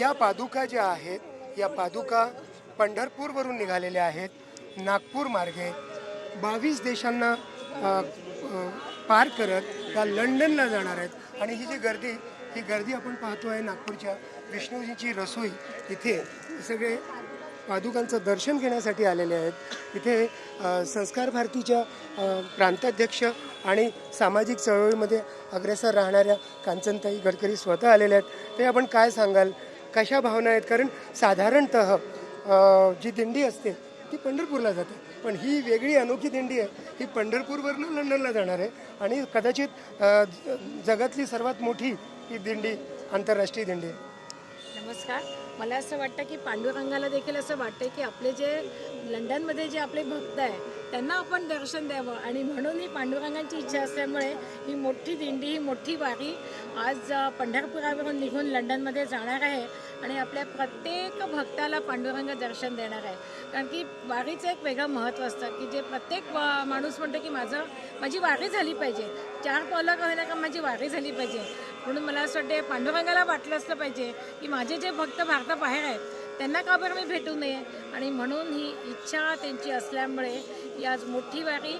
या पादुका ज्या आहेत या पादुका पंढरपूरवरून निघालेल्या आहेत नागपूर मार्गे. बावीस देशांना पार करत त्या लंडनला जाणार आहेत. आणि ही जी गर्दी ही गर्दी आपण पाहतो आहे नागपूरच्या विष्णूजीची रसोई. इथे सगळे पादुकांचं दर्शन घेण्यासाठी आलेले आहेत. इथे संस्कार भारतीच्या प्रांताध्यक्ष आणि सामाजिक चळवळीमध्ये अग्रेसर राहणाऱ्या कांचनताई गडकरी स्वतः आलेल्या आहेत. ते आपण काय सांगाल? कशा भावना आहेत? कारण साधारणतः जी दिंडी असते ती पंढरपूरला जाते. पण ही वेगळी अनोखी दिंडी आहे. ही पंढरपूरवरनं लंडनला जाणार आहे. आणि कदाचित जगातली सर्वात मोठी ही दिंडी आंतरराष्ट्रीय दिंडी आहे. नमस्कार. मला असं वाटतं की पांडुरंगाला देखील असं वाटतं की आपले जे लंडनमध्ये जे आपले भक्त आहे त्यांना आपण दर्शन द्यावं. आणि म्हणून ही पांडुरंगांची इच्छा असल्यामुळे ही मोठी दिंडी ही मोठी वारी आज पंढरपुरावरून निघून लंडनमध्ये जाणार आहे आणि आपल्या प्रत्येक भक्ताला पांडुरंग दर्शन देणार आहे. कारण की वारीचं एक वेगळं महत्त्व असतं की जे प्रत्येक वा- माणूस म्हणतो की माझं माझी वारी झाली पाहिजे. चार पावलं का का माझी वारी झाली पाहिजे. म्हणून मला असं वाटते पांडुरंगाला वाटलं असलं पाहिजे की माझे जे भक्त भारताबाहेर आहेत त्यांना का बरं मी भेटू नये? आणि म्हणून ही इच्छा त्यांची असल्यामुळे ही आज मोठी वारी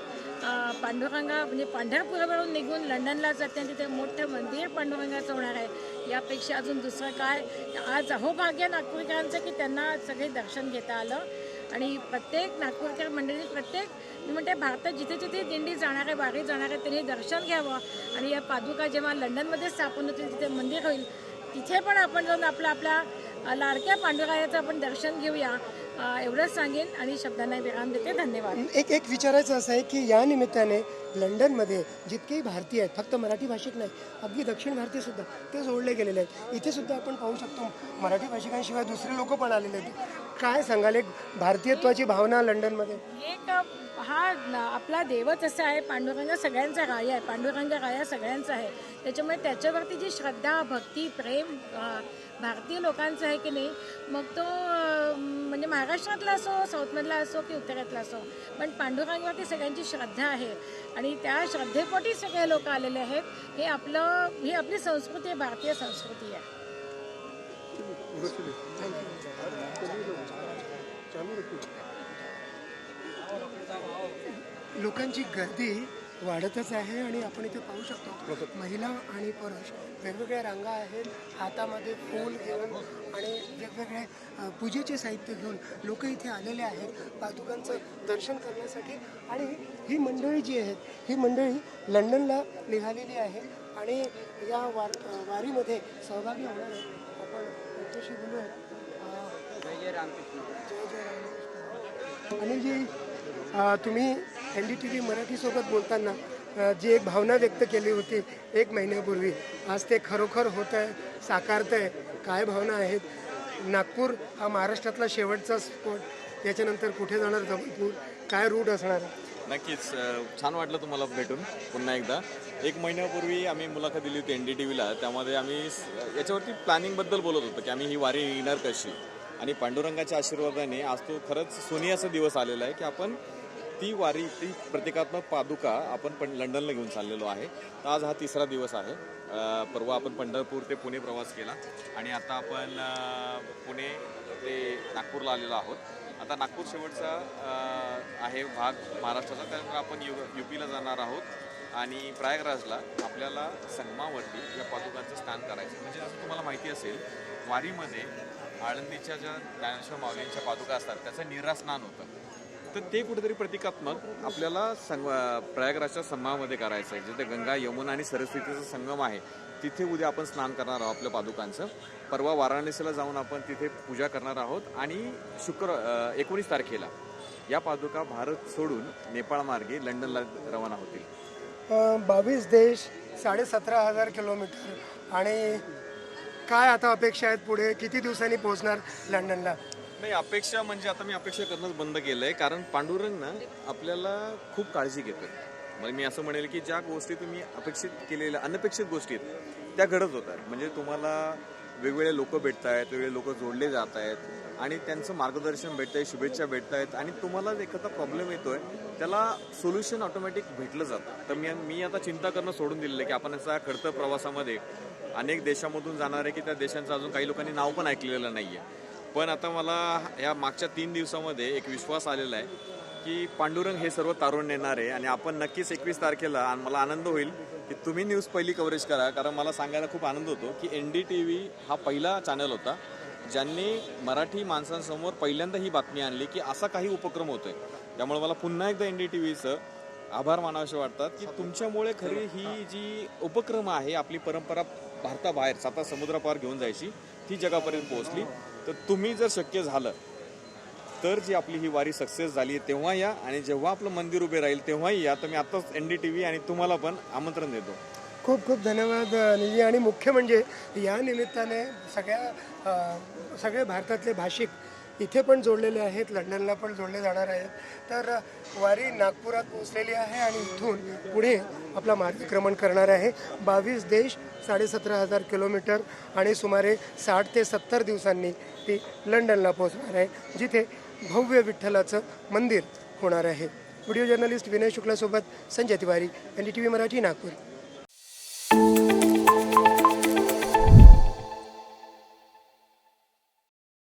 पांडुरंगा म्हणजे पांढरपुरावरून निघून लंडनला जाते आणि तिथे मोठं मंदिर पांडुरंगाचं होणार आहे. यापेक्षा अजून दुसरं काय? आज अहोभाग्य नागपूरकरांचं की त्यांना सगळे दर्शन घेता आलं. आणि प्रत्येक नागपूरकर मंडळी प्रत्येक मी म्हणते भारतात जिथे जिथे दिंडी जाणार आहे वारी जाणार आहे त्यांनी दर्शन घ्यावं. आणि या पादुका जेव्हा लंडनमध्ये स्थापन होतील तिथे मंदिर होईल तिथे पण आपण जाऊन आपला आपला लाडक्या पांडुरायाचं आपण दर्शन घेऊया. एवढंच सांगेन आणि शब्दांना विराम देते. धन्यवाद. एक एक विचारायचं असं आहे की या निमित्ताने लंडनमध्ये जितकेही भारतीय आहेत फक्त मराठी भाषिक नाही अगदी दक्षिण भारतीय सुद्धा ते जोडले गेलेले आहेत. इथे सुद्धा आपण पाहू शकतो मराठी भाषिकांशिवाय दुसरे लोक पण आलेले आहेत. काय सांगाल एक भारतीयत्वाची भावना लंडनमध्ये? एक हा आपला देवच असा आहे पांडुरंग सगळ्यांचा राया आहे पांडुरंग राया सगळ्यांचा आहे. त्याच्यामुळे त्याच्यावरती जी श्रद्धा भक्ती प्रेम भारतीय लोकांचं आहे की नाही मग तो म्हणजे महाराष्ट्रातला असो साऊथमधला असो की उत्तरातला असो पण पांडुरंगावरती सगळ्यांची श्रद्धा आहे. आणि त्या श्रद्धेपोटी सगळे लोक आलेले आहेत. हे आपलं ही आपली संस्कृती आहे भारतीय संस्कृती आहे. लोकांची गर्दी वाढतच आहे आणि आपण इथे पाहू शकतो महिला आणि पुरुष वेगवेगळ्या रांगा आहेत. हातामध्ये फूल घेऊन आणि वेगवेगळे पूजेचे साहित्य घेऊन लोक इथे आलेले आहेत. पादुकांचं दर्शन करण्यासाठी आणि ही मंडळी जी आहेत ही मंडळी लंडनला निघालेली आहे आणि या वार वारीमध्ये सहभागी होणार आहेत. आपण त्यांच्याशी बोलूया. अ, जय जय रामकृष्ण. आणि जी अ, तुम्ही एन डी टी व्ही मराठीसोबत बोलताना जी एक भावना व्यक्त केली होती एक महिन्यापूर्वी आज ते खरोखर होत आहे साकारत आहे काय भावना आहेत? नागपूर हा महाराष्ट्रातला शेवटचा स्पॉट याच्यानंतर कुठे जाणार जबलपूर? काय रूट असणार? नक्कीच छान वाटलं तुम्हाला भेटून पुन्हा एकदा. एक महिन्यापूर्वी आम्ही मुलाखत दिली होती एन डी टी व्हीला त्यामध्ये आम्ही याच्यावरती प्लॅनिंगबद्दल बोलत होतो की आम्ही ही वारी येणार कशी? आणि पांडुरंगाच्या आशीर्वादाने आज तो खरंच सोनियाचा दिवस आलेला आहे की आपण ती वारी ती प्रतिकात्मक पादुका आपण पण लंडनला घेऊन चाललेलो आहे. तर आज हा तिसरा दिवस आहे. परवा आपण पंढरपूर ते पुणे प्रवास केला. आणि आता आपण पुणे ते नागपूरला आलेलो आहोत. आता नागपूर शेवटचा आहे भाग महाराष्ट्राचा. त्यानंतर आपण यु यू पीला जाणार आहोत. आणि प्रयागराजला आपल्याला संगमावरती या पादुकांचं स्नान करायचं म्हणजे जसं तुम्हाला माहिती असेल वारीमध्ये आळंदीच्या ज्या ज्ञानेश्वर माऊलींच्या पादुका असतात त्याचं निरास्नान होतं. तर ते कुठेतरी प्रतिकात्मक आपल्याला संग प्रयागराजच्या संगमामध्ये करायचं आहे. जिथे गंगा यमुना आणि सरस्वतीचा संगम आहे तिथे उद्या आपण स्नान करणार आहोत आपल्या पादुकांचं. परवा वाराणसीला जाऊन आपण तिथे पूजा करणार आहोत आणि शुक्र एकोणीस तारखेला या पादुका भारत सोडून नेपाळमार्गे लंडनला रवाना होतील. बावीस देश साडेसतरा हजार किलोमीटर आणि काय आता अपेक्षा आहेत पुढे? किती दिवसांनी पोहोचणार लंडनला? नाही अपेक्षा म्हणजे आता मी अपेक्षा करणंच बंद केलं आहे कारण पांडुरंग ना आपल्याला खूप काळजी घेतो म्हणजे मी असं म्हणेल की ज्या गोष्टी तुम्ही अपेक्षित केलेल्या अनपेक्षित गोष्टी आहेत त्या घडत होतात. म्हणजे तुम्हाला वेगवेगळे लोक भेटत आहेत वेगवेगळे लोक जोडले जात आहेत आणि त्यांचं मार्गदर्शन भेटत आहे शुभेच्छा भेटत आहेत आणि तुम्हाला एखादा प्रॉब्लेम येतोय त्याला सोल्युशन ऑटोमॅटिक भेटलं जातं. तर मी मी आता चिंता करणं सोडून दिलेलं आहे की आपण असा खडतर प्रवासामध्ये अनेक देशामधून जाणार आहे की त्या देशांचं अजून काही लोकांनी नाव पण ऐकलेलं नाही आहे पण आता मला या मागच्या तीन दिवसामध्ये एक विश्वास आलेला आहे की पांडुरंग हे सर्व तारून नेणार आहे आणि आपण नक्कीच एकवीस तारखेला आणि मला आनंद होईल की तुम्ही न्यूज पहिली कव्हरेज करा कारण मला सांगायला खूप आनंद होतो की एन डी टी व्ही हा पहिला चॅनल होता ज्यांनी मराठी माणसांसमोर पहिल्यांदा ही बातमी आणली की असा काही उपक्रम होतो आहे त्यामुळे मला पुन्हा एकदा एन डी टी व्हीचं आभार मानावेसे वाटतात की तुमच्यामुळे खरी ही जी उपक्रम आहे आपली परंपरा भारताबाहेर साता समुद्रापार घेऊन जायची ती जगापर्यंत पोहोचली. तर तुम्ही जर शक्य झालं तर जी आपली ही वारी सक्सेस झाली आहे तेव्हा या. आणि जेव्हा आपलं मंदिर उभे राहील तेव्हाही या. तर मी आत्ताच एन डी टी व्ही आणि तुम्हाला पण आमंत्रण देतो. खूप खूप धन्यवाद निधी. आणि मुख्य म्हणजे या निमित्ताने सगळ्या सगळे भारतातले भाषिक इथे पण जोडलेले आहेत लंडनला पण जोडले जाणार आहेत. तर वारी नागपुरात पोहोचलेली आहे आणि इथून पुढे आपला मार्गक्रमण करणार आहे. बावीस देश साडेसतरा हजार किलोमीटर आणि सुमारे साठ ते सत्तर दिवसांनी ती लंडनला पोहोचणार आहे जिथे भव्य विठ्ठलाचं मंदिर होणार आहे. Video journalist Vinay शुक्लासोबत Sanjay Tiwari N D T V Marathi Nagpur.